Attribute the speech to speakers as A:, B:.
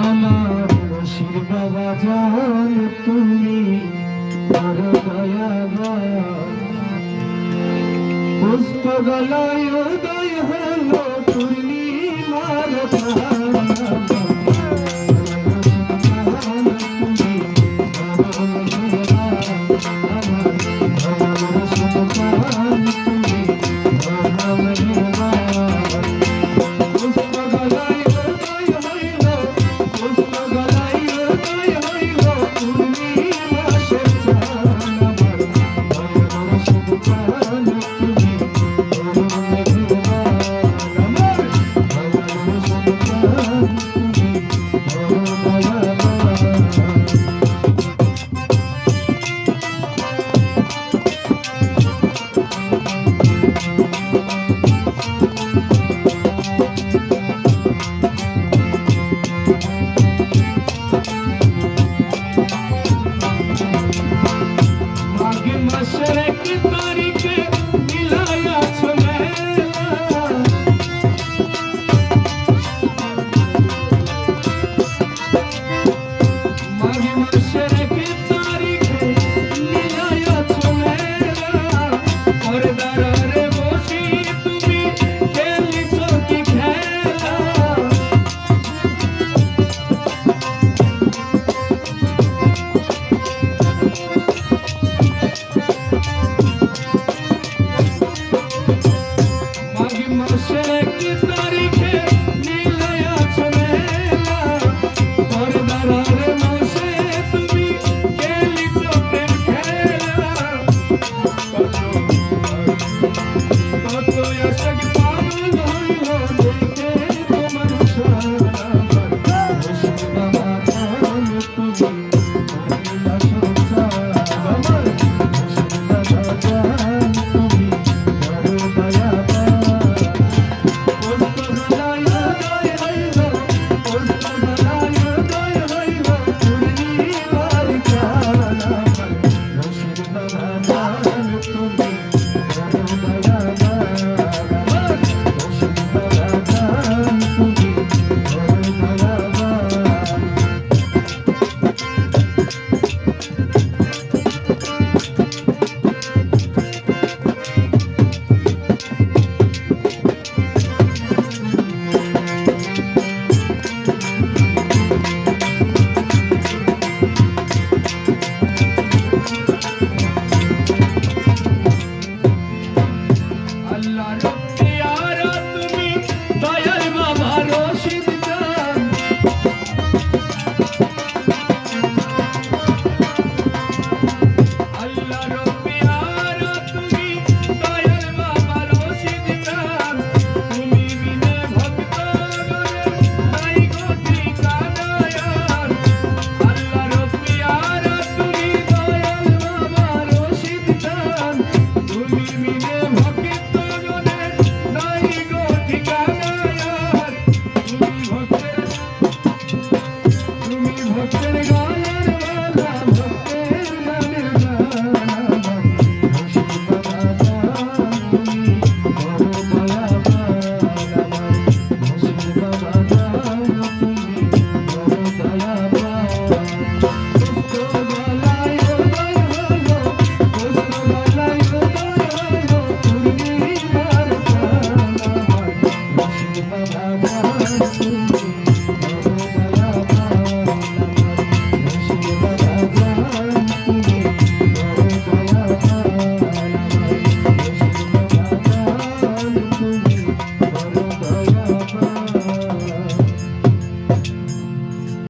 A: আমার রশির বাবা জান তুমি করো দয়াবান পুষ্প গলায় উদয় হলো পূর্ণিমার Hallelujah. Thank you.